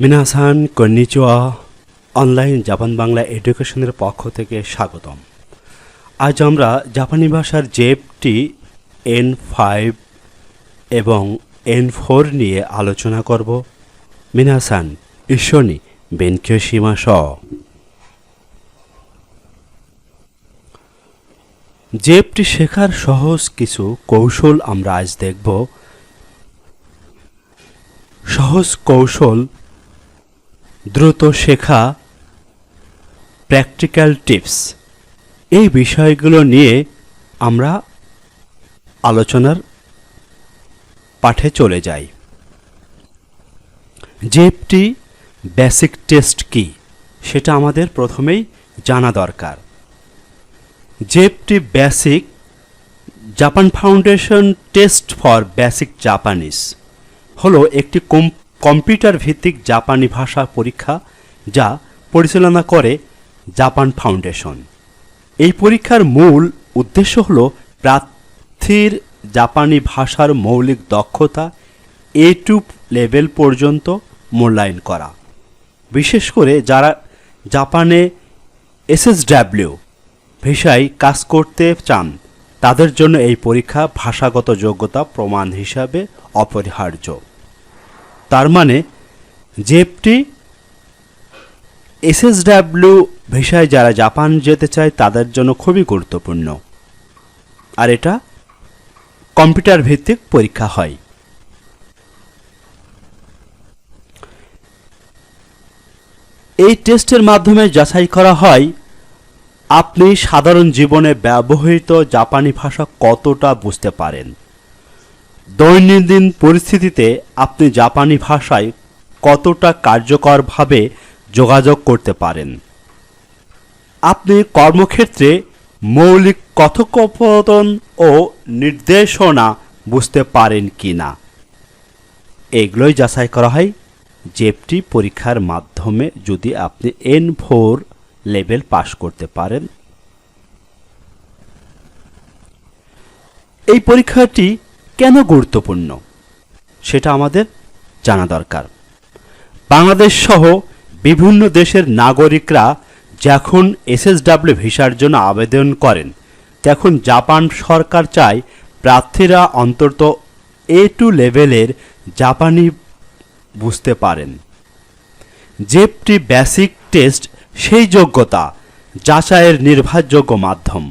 মিনাসান কন্নিচুয়া online Japan Bangla এডুকেশনের পক্ষ থেকে স্বাগতম। আজ আমরা জাপানি ভাষার জেপটি এন ফাইভ এবং এন ফোর নিয়ে আলোচনা করব। মিনাসান ঈশ্বনী বেনকিয় সীমা স জেপটি শেখার সহজ কিছু কৌশল আমরা আজ দেখব। সহজ কৌশল দ্রুত শেখা প্র্যাকটিক্যাল টিপস এই বিষয়গুলো নিয়ে আমরা আলোচনার পাঠে চলে যাই। জেপটি বেসিক টেস্ট কি? সেটা আমাদের প্রথমেই জানা দরকার। JFT basic Japan foundation test for basic Japanese হলো একটি কম কম্পিউটার ভিত্তিক জাপানি ভাষা পরীক্ষা যা পরিচালনা করে জাপান ফাউন্ডেশন। এই পরীক্ষার মূল উদ্দেশ্য হল প্রার্থীর জাপানি ভাষার মৌলিক দক্ষতা এ টু লেভেল পর্যন্ত মূল্যায়ন করা। বিশেষ করে যারা জাপানে এসএসডাব্লিউ ভিসায় কাজ করতে চান, তাদের জন্য এই পরীক্ষা ভাষাগত যোগ্যতা প্রমাণ হিসাবে অপরিহার্য। তার মানে জেপটি এসএসডাব্লিউ ভিসায় যারা জাপান যেতে চায় তাদের জন্য খুবই গুরুত্বপূর্ণ। আর এটা কম্পিউটার ভিত্তিক পরীক্ষা হয়। এই টেস্টের মাধ্যমে যাচাই করা হয়, আপনি সাধারণ জীবনে ব্যবহৃত জাপানি ভাষা কতটা বুঝতে পারেন? দৈনন্দিন পরিস্থিতিতে আপনি জাপানি ভাষায় কতটা কার্যকরভাবে যোগাযোগ করতে পারেন? আপনি কর্মক্ষেত্রে মৌলিক কথোপকথন ও নির্দেশনা বুঝতে পারেন কি না এগুলোই যাচাই করা হয়। জেপটি পরীক্ষার মাধ্যমে যদি আপনি এন ফোর লেভেল পাশ করতে পারেন। এই পরীক্ষাটি কেন গুরুত্বপূর্ণ? সেটা আমাদের জানা দরকার। বাংলাদেশ সহ বিভিন্ন দেশের নাগরিকরা যখন এসএসডাব্লিউ ভিসার জন্য আবেদন করেন, তখন জাপান সরকার চায় প্রার্থীরা অন্তত এ টু লেভেলের জাপানি বুঝতে পারেন। জেপটি বেসিক টেস্ট সেই যোগ্যতা, যাচাইয়ের নির্ভরযোগ্য মাধ্যম।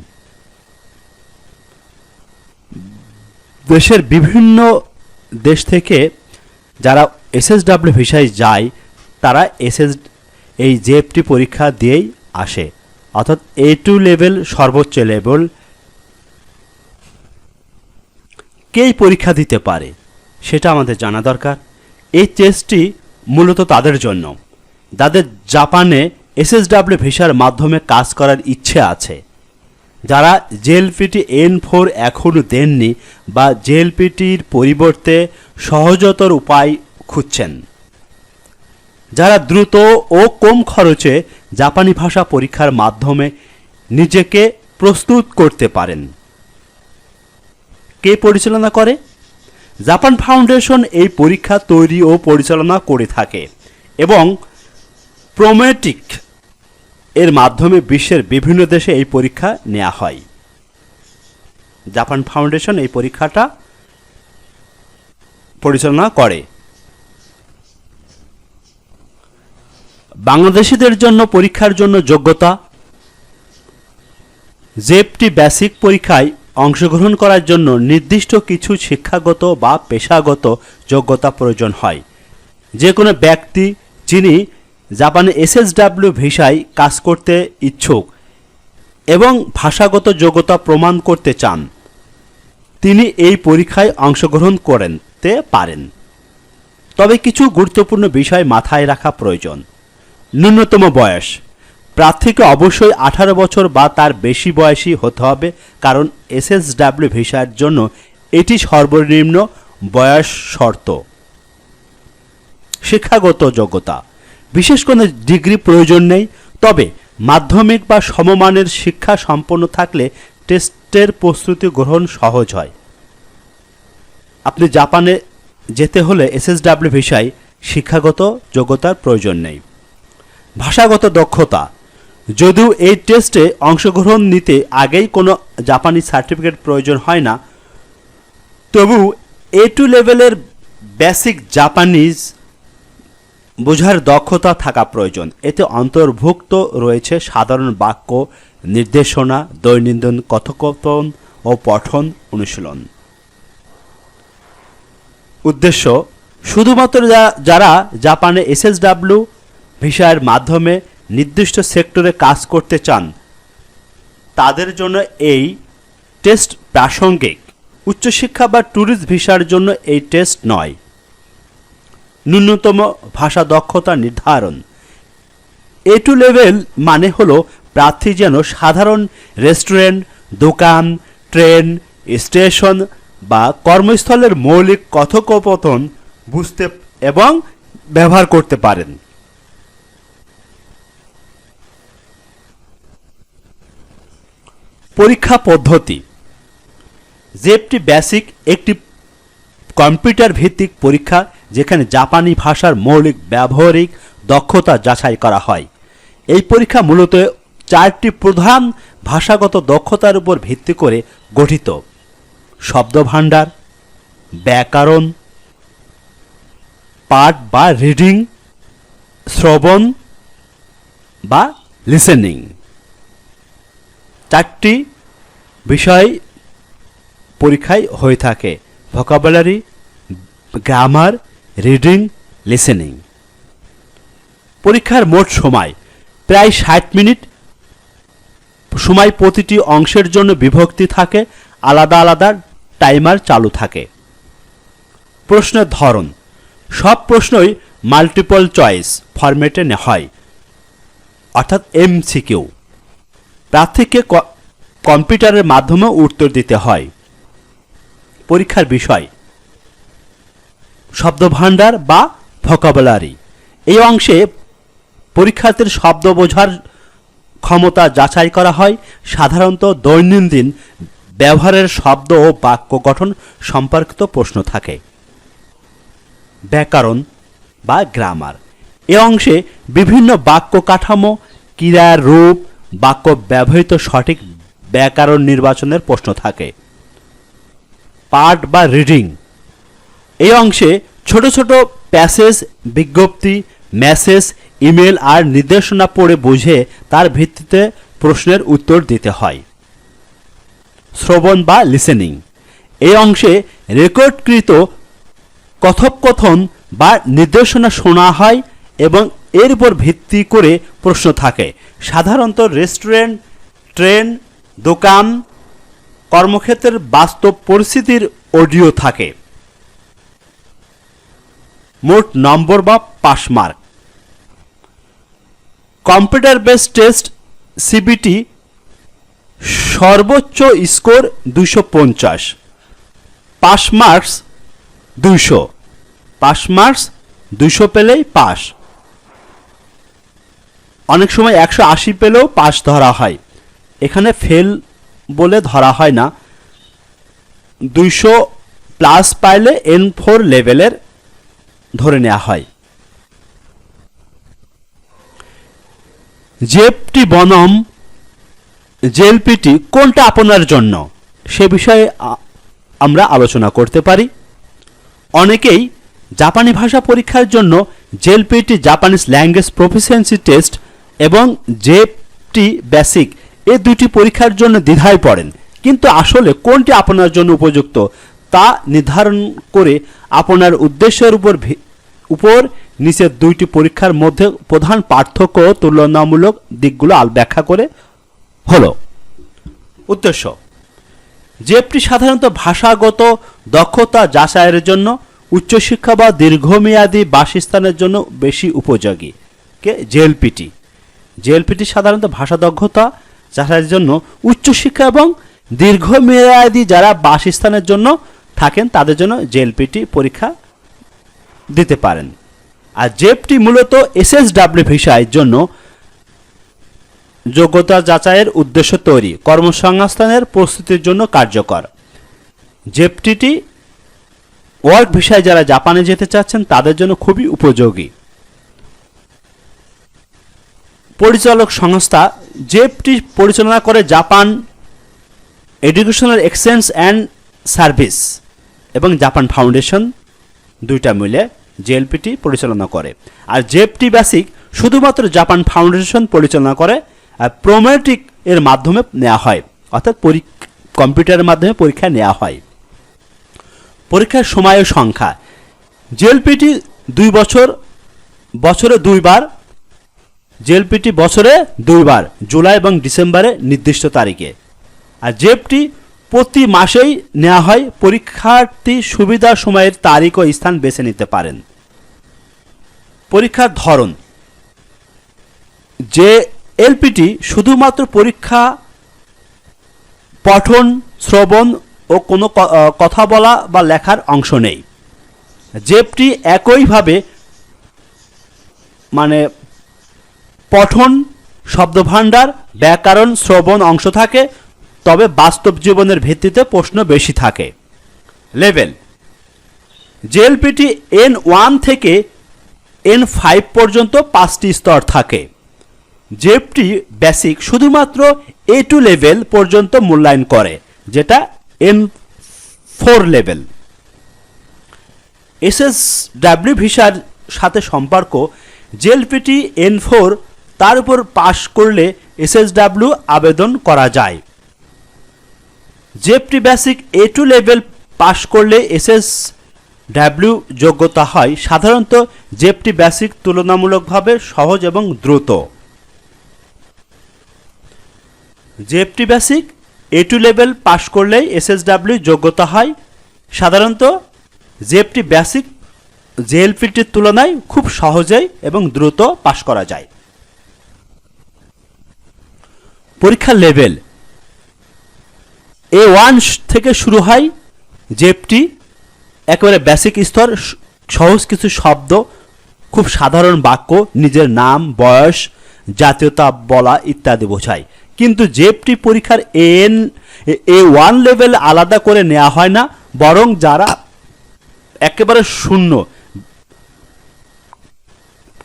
দেশের বিভিন্ন দেশ থেকে যারা এসএসডাব্লিউ ভিসায় যায়, তারা এসএস এই জেএফটি পরীক্ষা দিয়েই আসে। অর্থাৎ এ টু লেভেল সর্বোচ্চ লেভেল কেই পরীক্ষা দিতে পারে, সেটা আমাদের জানা দরকার। এই টেস্টটি মূলত তাদের জন্য। যাদের জাপানে এসএসডাব্লিউ ভিসার মাধ্যমে কাজ করার ইচ্ছে আছে যারা জেএলপিটি এন ফোর এখনও দেননি বা জেএলপিটির পরিবর্তে সহজতর উপায় খুঁজছেন। যারা দ্রুত ও কম খরচে জাপানি ভাষা পরীক্ষার মাধ্যমে নিজেকে প্রস্তুত করতে পারেন। কে পরিচালনা করে? জাপান ফাউন্ডেশন এই পরীক্ষা তৈরি ও পরিচালনা করে থাকে এবং প্রোমেটিক এর মাধ্যমে বিশ্বের বিভিন্ন দেশে এই পরীক্ষা নেওয়া হয়। জাপান ফাউন্ডেশন এই পরীক্ষাটা পরিচালনা করে। বাংলাদেশিদের জন্য পরীক্ষার জন্য যোগ্যতা জেপটি বেসিক পরীক্ষায় অংশগ্রহণ করার জন্য নির্দিষ্ট কিছু শিক্ষাগত বা পেশাগত যোগ্যতা প্রয়োজন হয়। যে কোনো ব্যক্তি যিনি জাপানে এসএসডাব্লিউ ভিসায় কাজ করতে ইচ্ছুক এবং ভাষাগত যোগ্যতা প্রমাণ করতে চান। তিনি এই পরীক্ষায় অংশগ্রহণ করতে পারেন। তবে কিছু গুরুত্বপূর্ণ বিষয় মাথায় রাখা প্রয়োজন। ন্যূনতম বয়স। প্রার্থীকে অবশ্যই আঠারো বছর বা তার বেশি বয়সী হতে হবে কারণ এসএসডাব্লিউ ভিসার জন্য এটি সর্বনিম্ন বয়স শর্ত। শিক্ষাগত যোগ্যতা। বিশেষ কোনো ডিগ্রি প্রয়োজন নেই, তবে মাধ্যমিক বা সমমানের শিক্ষা সম্পন্ন থাকলে টেস্টের প্রস্তুতি গ্রহণ সহজ হয়। আপনি জাপানে যেতে হলে এসএসডাব্লিউ ভিসায় শিক্ষাগত যোগ্যতার প্রয়োজন নেই। ভাষাগত দক্ষতা। যদিও এই টেস্টে অংশগ্রহণ নিতে আগেই কোনো জাপানি সার্টিফিকেট প্রয়োজন হয় না, তবু এ টু লেভেলের বেসিক জাপানিজ বোঝার দক্ষতা থাকা প্রয়োজন। এতে অন্তর্ভুক্ত রয়েছে সাধারণ বাক্য, নির্দেশনা, দৈনন্দিন কথোপকথন ও পঠন অনুশীলন। উদ্দেশ্য, শুধুমাত্র যারা জাপানে এসএসডাব্লিউ ভিসার মাধ্যমে নির্দিষ্ট সেক্টরে কাজ করতে চান, তাদের জন্য এই টেস্ট প্রাসঙ্গিক। উচ্চশিক্ষা বা ট্যুরিস্ট ভিসার জন্য এই টেস্ট নয়। ন্যূনতম ভাষা দক্ষতা নির্ধারণ। এ টু লেভেল মানে হলো প্রার্থী যেন সাধারণ রেস্টুরেন্ট, দোকান, ট্রেন, স্টেশন বা কর্মস্থলের মৌলিক কথোপকথন বুঝতে এবং ব্যবহার করতে পারেন। পরীক্ষা পদ্ধতি। জেপটি বেসিক একটি কম্পিউটার ভিত্তিক পরীক্ষা, যেখানে জাপানি ভাষার মৌলিক ব্যবহারিক দক্ষতা যাচাই করা হয়। এই পরীক্ষা মূলত চারটি প্রধান ভাষাগত দক্ষতার উপর ভিত্তি করে গঠিত। শব্দভাণ্ডার, ব্যাকরণ, পাঠ বা রিডিং, শ্রবণ বা লিসেনিং। চারটি বিষয় পরীক্ষায় হয়ে থাকে। ভোকাবুলারি গ্রামার রিডিং লিসেনিং পরীক্ষার মোট সময় প্রায় ষাট মিনিট। সময় প্রতিটি অংশের জন্য বিভক্তি থাকে, আলাদা আলাদা টাইমার চালু থাকে। প্রশ্নের ধরন, সব প্রশ্নই মাল্টিপল চয়েস ফরম্যাটে হয়, অর্থাৎ এমসিকিউ প্রার্থীকে কম্পিউটারের মাধ্যমে উত্তর দিতে হয়। পরীক্ষার বিষয়। শব্দভাণ্ডার বা ভোকাবুলারি। এই অংশে পরীক্ষার্থীর শব্দ বোঝার ক্ষমতা যাচাই করা হয়। সাধারণত দৈনন্দিন ব্যবহারের শব্দ ও বাক্য গঠন সম্পর্কিত প্রশ্ন থাকে। ব্যাকরণ বা গ্রামার। এ অংশে বিভিন্ন বাক্য কাঠামো ক্রিয়ার রূপ, বাক্য ব্যবহৃত সঠিক ব্যাকরণ নির্বাচনের প্রশ্ন থাকে। পাঠ বা রিডিং এই অংশে ছোট ছোট প্যাসেজ বিজ্ঞপ্তি মেসেজ ইমেল আর নির্দেশনা পড়ে বুঝে তার ভিত্তিতে প্রশ্নের উত্তর দিতে হয়। শ্রবণ বা লিসেনিং এই অংশে রেকর্ডকৃত কথোপকথন বা নির্দেশনা শোনা হয় এবং এর উপর ভিত্তি করে প্রশ্ন থাকে। সাধারণত রেস্টুরেন্ট ট্রেন দোকান কর্মক্ষেত্রের বাস্তব পরিস্থিতির অডিও থাকে। মোট নম্বর বা pass mark computer based test, CBT, সর্বোচ্চ স্কোর দুশো পঞ্চাশ। পাস মার্কস দুইশো। পাস মার্কস দুইশো পেলেই পাস। অনেক সময় একশো আশি পেলেও পাস ধরা হয়। এখানে ফেল বলে ধরা হয় না। দুইশো প্লাস পাইলে এন ফোর লেভেলের ধরে নেওয়া হয়। জেপটি বনম জেলপিটি কোনটা আপনার জন্য? সে বিষয়ে আমরা আলোচনা করতে পারি। অনেকেই জাপানি ভাষা পরীক্ষার জন্য JLPT Japanese language proficiency test এবং জেপটি বেসিক এই দুটি পরীক্ষার জন্য দ্বিধায় পড়েন। কিন্তু আসলে কোনটি আপনার জন্য উপযুক্ত তা নির্ধারণ করে আপনার উদ্দেশ্যের উপর উপর নিচের দুইটি পরীক্ষার মধ্যে প্রধান পার্থক্য তুলনামূলক দিকগুলো ব্যাখ্যা করে হলো, উদ্দেশ্য। জেপটি সাধারণত ভাষাগত দক্ষতা যাচাইয়ের জন্য উচ্চশিক্ষা বা দীর্ঘমেয়াদী বাসস্থানের জন্য বেশি উপযোগী। কে? জেএলপিটি। জেএলপিটি সাধারণত ভাষা দক্ষতা যাচাইয়ের জন্য উচ্চশিক্ষা এবং দীর্ঘমেয়াদী যারা বাসস্থানের জন্য থাকেন, তাদের জন্য জেএলপিটি পরীক্ষা দিতে পারেন। আর জেপটি মূলত এসএসডাব্লিউ ভিসার জন্য যোগ্যতা যাচাইয়ের উদ্দেশ্য তৈরি, কর্মসংস্থানের প্রস্তুতির জন্য কার্যকর। জেপটিটি ওয়ার্ক ভিসায় যারা জাপানে যেতে চাচ্ছেন, তাদের জন্য খুবই উপযোগী। পরিচালক সংস্থা জেপটি পরিচালনা করে Japan educational exchange and service এবং জাপান ফাউন্ডেশন দুইটা মিলে জেএলপিটি পরিচালনা করে। আর জেপটি বেসিক শুধুমাত্র জাপান ফাউন্ডেশন পরিচালনা করে, আর প্রোমেটিক এর মাধ্যমে নেওয়া হয়, অর্থাৎ কম্পিউটারের মাধ্যমে পরীক্ষা নেওয়া হয়। পরীক্ষার সময় ও সংখ্যা। জেএলপিটি দুই বছর, বছরে দুইবার জেএলপিটি বছরে দুইবার, জুলাই এবং ডিসেম্বরে নির্দিষ্ট তারিখে। আর জেপটি প্রতি মাসেই নেওয়া হয়, পরীক্ষার্থী সুবিধা সময়ের তারিখ ও স্থান বেছে নিতে পারেন। পরীক্ষার ধরন। যে এলপিটি শুধুমাত্র পরীক্ষা, পঠন, শ্রবণ ও কোনো কথা বলা বা লেখার অংশ নেই। জেপটি একইভাবে মানে পঠন, শব্দভাণ্ডার, ব্যাকরণ, শ্রবণ অংশ থাকে, তবে বাস্তব জীবনের ভিত্তিতে প্রশ্ন বেশি থাকে। লেভেল। জেএলপিটি এন ওয়ান থেকে এন ফাইভ পর্যন্ত পাঁচটি স্তর থাকে। জেপটি বেসিক শুধুমাত্র এ টু লেভেল পর্যন্ত মূল্যায়ন করে, যেটা N four level. SS W ভিসার সাথে সম্পর্ক, জেএলপিটি এন ফোর তার উপর পাশ করলে এসএসডাব্লিউ আবেদন করা যায়। JFT basic A two level pass করলে এসএস ডাব্লিউ যোগ্যতা হয়, সাধারণত জেপটি বেসিক তুলনামূলকভাবে সহজ এবং দ্রুত। JFT basic A two level pass করলেই এসএসডাব্লিউ যোগ্যতা হয়, সাধারণত জেপটি বেসিক জেএলপিটির তুলনায় খুব সহজেই এবং দ্রুত পাশ করা যায়। পরীক্ষার লেভেল এ ওয়ান থেকে শুরু হয় জেপটি একেবারে বেসিক স্তর সহজ কিছু শব্দ, খুব সাধারণ বাক্য, নিজের নাম, বয়স, জাতীয়তা বলা ইত্যাদি বোঝায়। কিন্তু জেপটি পরীক্ষার এন এ ওয়ান লেভেল আলাদা করে নেওয়া হয় না, বরং যারা একেবারে শূন্য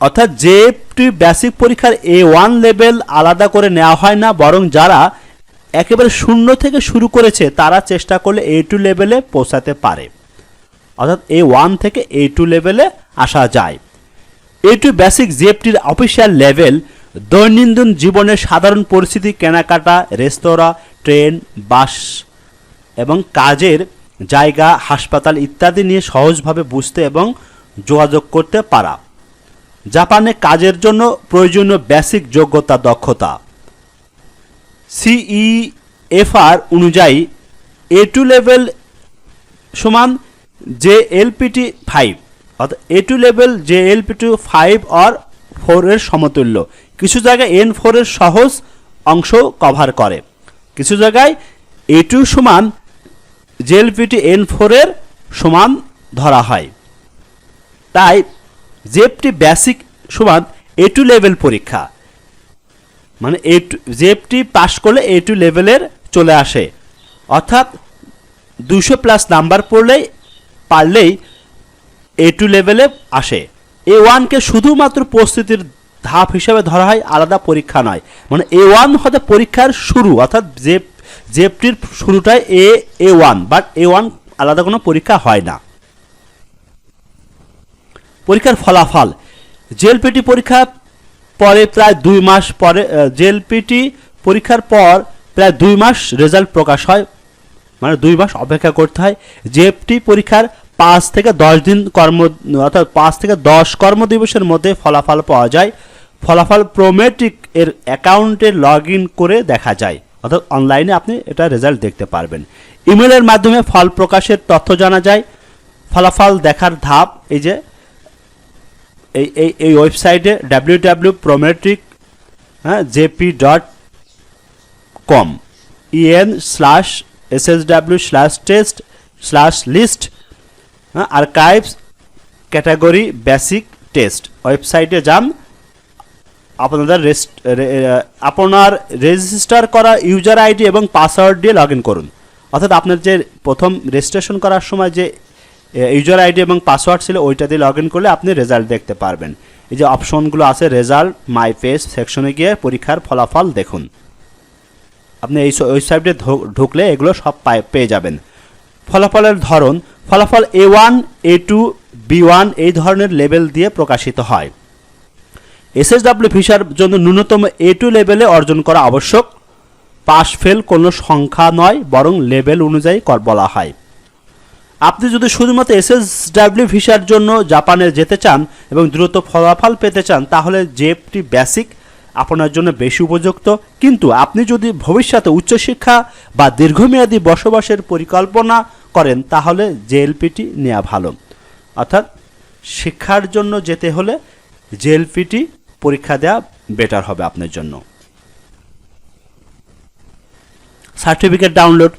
অর্থাৎ জেপটি বেসিক পরীক্ষার এ ওয়ান লেভেল আলাদা করে নেওয়া হয় না, বরং যারা একেবারে শূন্য থেকে শুরু করেছে, তারা চেষ্টা করলে এ টু লেভেলে পৌঁছাতে পারে। অর্থাৎ এ ওয়ান থেকে এ টু লেভেলে আসা যায়। এ টু বেসিক জেপটির অফিসিয়াল লেভেল দৈনন্দিন জীবনের সাধারণ পরিস্থিতি, কেনাকাটা, রেস্তোরাঁ, ট্রেন, বাস এবং কাজের জায়গা, হাসপাতাল ইত্যাদি নিয়ে সহজভাবে বুঝতে এবং যোগাযোগ করতে পারা। জাপানে কাজের জন্য প্রয়োজনীয় বেসিক যোগ্যতা, দক্ষতা। সিইএফআর অনুযায়ী এ টু লেভেল সমান জে এলপিটি ফাইভ অর্থাৎ A two level J LPT five আর ফোরের সমতুল্য। কিছু জায়গায় এন ফোরের সহজ অংশ কভার করে। কিছু জায়গায় এ টু সমান জে জেএলপিটি এন ফোরের সমান ধরা হয়। তাই জেপটি বেসিক সমান এ টু লেভেল পরীক্ষা। মানে এ টু জেপটি পাশ করলে এ টু লেভেলের চলে আসে। অর্থাৎ দুশো প্লাস নাম্বার পড়লেই, পারলেই এ টু লেভেলে আসে। এ ওয়ানকে শুধুমাত্র প্রস্তুতির ধাপ হিসেবে ধরা হয়, আলাদা পরীক্ষা নয়। মানে এ ওয়ান হতে পরীক্ষার শুরু, অর্থাৎ যে জেপটির শুরুটাই A A one but A one আলাদা কোনো পরীক্ষা হয় না। পরীক্ষার ফলাফল। জেএলপিটি পরীক্ষা পরে প্রায় দুই মাস পরে জেএলপিটি পরীক্ষার পর প্রায় দুই মাস রেজাল্ট প্রকাশ হয়। মানে দুই মাস অপেক্ষা করতে হয়। জেএফটি পরীক্ষার পাঁচ থেকে দশ দিন কর্ম, অর্থাৎ পাঁচ থেকে দশ কর্মদিবসের মধ্যে ফলাফল পাওয়া যায়। ফলাফল প্রোমেট্রিক এর অ্যাকাউন্টে লগ করে দেখা যায়। অর্থাৎ অনলাইনে আপনি এটা রেজাল্ট দেখতে পারবেন। ইমেলের মাধ্যমে ফল প্রকাশের তথ্য জানা যায়। ফলাফল দেখার ধাপ, এই যে এই এই এই ওয়েবসাইটে ডাব্লিউ ডাব্লিউ প্রোমেট্রিক হ্যাঁ JP dot com EN slash S S W slash test slash list হ্যাঁ আর্কাইভস ক্যাটাগরি বেসিক টেস্ট ওয়েবসাইটে যান আপনাদের আপনার রেজিস্টার করা ইউজার আইডি এবং পাসওয়ার্ড দিয়ে লগ করুন। অর্থাৎ আপনার যে প্রথম রেজিস্ট্রেশন করার সময় যে ইউজার আইডি এবং পাসওয়ার্ড ছিল, ওইটা দিয়ে লগ ইন করলে আপনি রেজাল্ট দেখতে পারবেন। এই যে অপশনগুলো আছে রেজাল্ট মাই পেজ সেকশনে গিয়ে পরীক্ষার ফলাফল দেখুন। আপনি এই ওয়েবসাইটে ঢুকলে এগুলো সব পেয়ে যাবেন। ফলাফলের ধরন, ফলাফল A one A two B one এই ধরনের লেভেল দিয়ে প্রকাশিত হয়। এসএসডাব্লিউ ভিসার জন্য ন্যূনতম এ টু লেভেলে অর্জন করা আবশ্যক। পাস ফেল কোনো সংখ্যা নয়, বরং লেভেল অনুযায়ী বলা হয়। আপনি যদি শুধুমাত্র এসএসডাব্লিউ ভিসার জন্য জাপানে যেতে চান এবং দ্রুত ফলাফল পেতে চান, তাহলে জেএফটি বেসিক আপনার জন্য বেশি উপযুক্ত। কিন্তু আপনি যদি ভবিষ্যতে উচ্চশিক্ষা বা দীর্ঘমেয়াদী বসবাসের পরিকল্পনা করেন, তাহলে জেএলপিটি নেওয়া ভালো। অর্থাৎ শিক্ষার জন্য যেতে হলে জেএলপিটি পরীক্ষা দেওয়া বেটার হবে আপনার জন্য। সার্টিফিকেট ডাউনলোড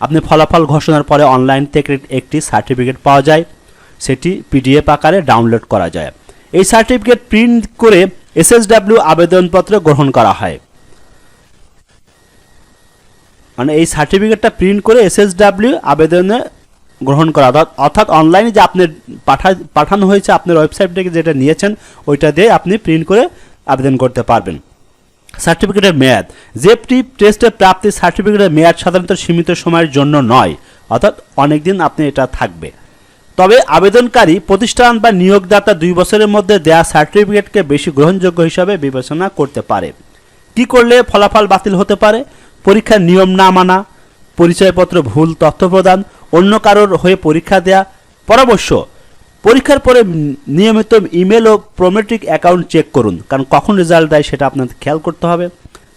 আপনি ফলাফল ঘোষণার পরে অনলাইন থেকে একটি সার্টিফিকেট পাওয়া যায়। সেটি পিডিএফ আকারে ডাউনলোড করা যায়। এই সার্টিফিকেট প্রিন্ট করে এসএসডাব্লিউ আবেদনপত্র গ্রহণ করা হয়। মানে এই সার্টিফিকেটটা প্রিন্ট করে এসএসডাব্লিউ আবেদনে গ্রহণ করা অর্থাৎ- অনলাইনে যে আপনি পাঠা পাঠানো হয়েছে, আপনার ওয়েবসাইট থেকে যেটা নিয়েছেন, ওইটা দিয়ে আপনি প্রিন্ট করে আবেদন করতে পারবেন। সার্টিফিকেটের মেয়াদ। জেপটি টেস্টের প্রাপ্তি সার্টিফিকেটের মেয়াদ সাধারণত সীমিত সময়ের জন্য নয়, অর্থাৎ অনেক দিন আপনি এটা থাকবে। তবে আবেদনকারী, প্রতিষ্ঠান বা নিয়োগদাতা দুই বছরের মধ্যে দেয়া সার্টিফিকেটকে বেশি গ্রহণযোগ্য হিসাবে বিবেচনা করতে পারে। কি করলে ফলাফল বাতিল হতে পারে? পরীক্ষার নিয়ম না মানা, পরিচয়পত্র ভুল তথ্য প্রদান, অন্য কারোর হয়ে পরীক্ষা দেয়া, পরামর্শ পরীক্ষার পরে নিয়মিত ইমেল ও প্রোমেট্রিক অ্যাকাউন্ট চেক করুন। কারণ কখন রেজাল্ট দেয় সেটা আপনাদের খেয়াল করতে হবে।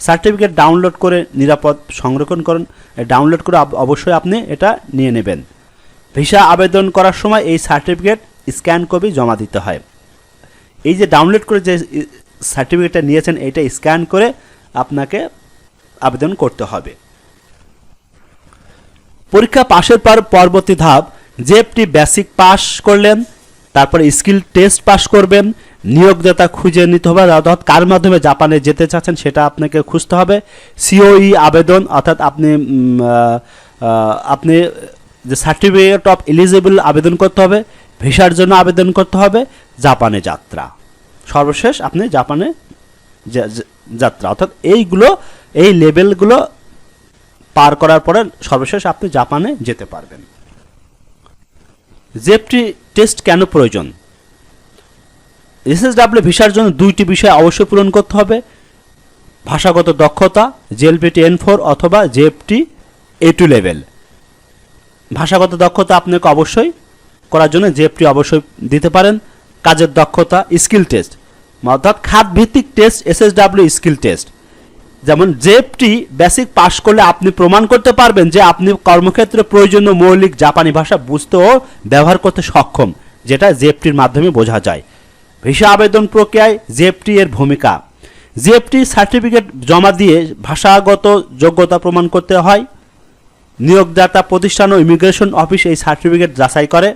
সার্টিফিকেট ডাউনলোড করে নিরাপদ সংরক্ষণ করুন। ডাউনলোড করে অবশ্যই আপনি এটা নিয়ে নেবেন। ভিসা আবেদন করার সময় এই সার্টিফিকেট স্ক্যান কপি জমা দিতে হয়। এই যে ডাউনলোড করে যে সার্টিফিকেটটা নিয়েছেন, এটা স্ক্যান করে আপনাকে আবেদন করতে হবে। পরীক্ষা পাশের পর পরবর্তী ধাপ, জেএফটি বেসিক পাস করলেন। তারপরে স্কিল টেস্ট পাস করবেন, নিয়োগদাতা খুঁজে নিতে হবে। অর্থাৎ কার মাধ্যমে জাপানে যেতে চাচ্ছেন সেটা আপনাকে খুঁজতে হবে। সিওই আবেদন, অর্থাৎ আপনি আপনি যে সার্টিফিকেট অফ এলিজিবল আবেদন করতে হবে, ভিসার জন্য আবেদন করতে হবে, জাপানে যাত্রা। সর্বশেষ আপনি জাপানে যাত্রা। অর্থাৎ এইগুলো, এই লেভেলগুলো পার করার পরে সর্বশেষ আপনি জাপানে যেতে পারবেন। জেপটি টেস্ট কেন প্রয়োজন? এসএসডাব্লিউ ভিসার জন্য দুইটি বিষয় অবশ্যই পূরণ করতে হবে। ভাষাগত দক্ষতা, জেএলপিটি এন ফোর অথবা জেএফটি এ টু লেভেল। ভাষাগত দক্ষতা আপনাকে অবশ্যই করার জন্য জেএফটি অবশ্যই দিতে পারেন। কাজের দক্ষতা, স্কিল টেস্ট, অর্থাৎ খাত ভিত্তিক টেস্ট, এসএসডাব্লিউ স্কিল টেস্ট। যেমন জেএফটি বেসিক পাস করলে আপনি প্রমাণ করতে পারবেন যে আপনি কর্মক্ষেত্রে প্রয়োজনীয় মৌলিক জাপানি ভাষা বুঝতে ও ব্যবহার করতে সক্ষম, যেটা জেএফটির মাধ্যমে বোঝা যায়। ভিসা আবেদন প্রক্রিয়ায় জেএফটি এর ভূমিকা। জেএফটি সার্টিফিকেট জমা দিয়ে ভাষাগত যোগ্যতা প্রমাণ করতে হয়। নিয়োগদাতা প্রতিষ্ঠান ও ইমিগ্রেশন অফিস এই সার্টিফিকেট যাচাই করে।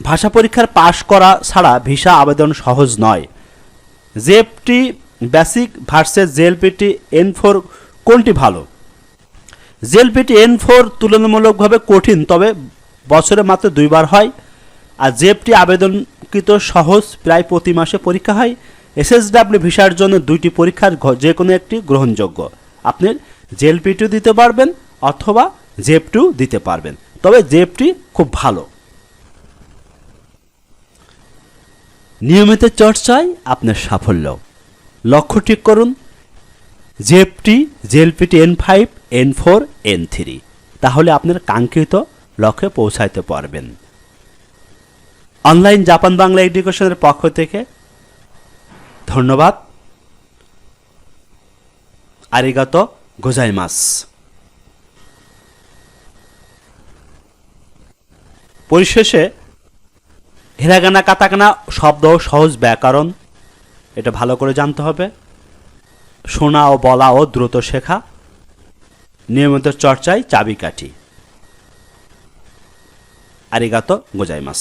ভাষা পরীক্ষার পাশ করা ছাড়া ভিসা আবেদন সহজ নয়। JFT basic versus JLPT N four কোনটি ভালো? জেএলপিটি এন ফোর তুলনামূলকভাবে কঠিন, তবে বছরে মাত্র দুইবার হয়। আর জেএফটি আবেদনকৃত সহজ, প্রায় প্রতি মাসে পরীক্ষা হয়। এসএসডাব্লিউ ভিসার জন্য দুইটি পরীক্ষার যে কোনো একটি গ্রহণযোগ্য। আপনি জেএলপিটিও দিতে পারবেন অথবা জেপ টু দিতে পারবেন। তবে জেএফটি খুব ভালো। নিয়মিত চর্চায় আপনার সাফল্য। লক্ষ্য ঠিক করুন। JFT, JLPT N five N four N three তাহলে আপনার কাঙ্ক্ষিত লক্ষ্যে পৌঁছাইতে পারবেন। অনলাইন জাপান বাংলা এডুকেশনের পক্ষ থেকে ধন্যবাদ। আরিগাত গোজাইমাস। পরিশেষে হিরাগানা কাতাকানা শব্দ সহজ ব্যাকরণ। এটা ভালো করে জানতে হবে। শোনা ও বলা ও দ্রুত শেখা, নিয়মিত চর্চায় চাবিকাঠি। আরিগাতো গোজাইমাস।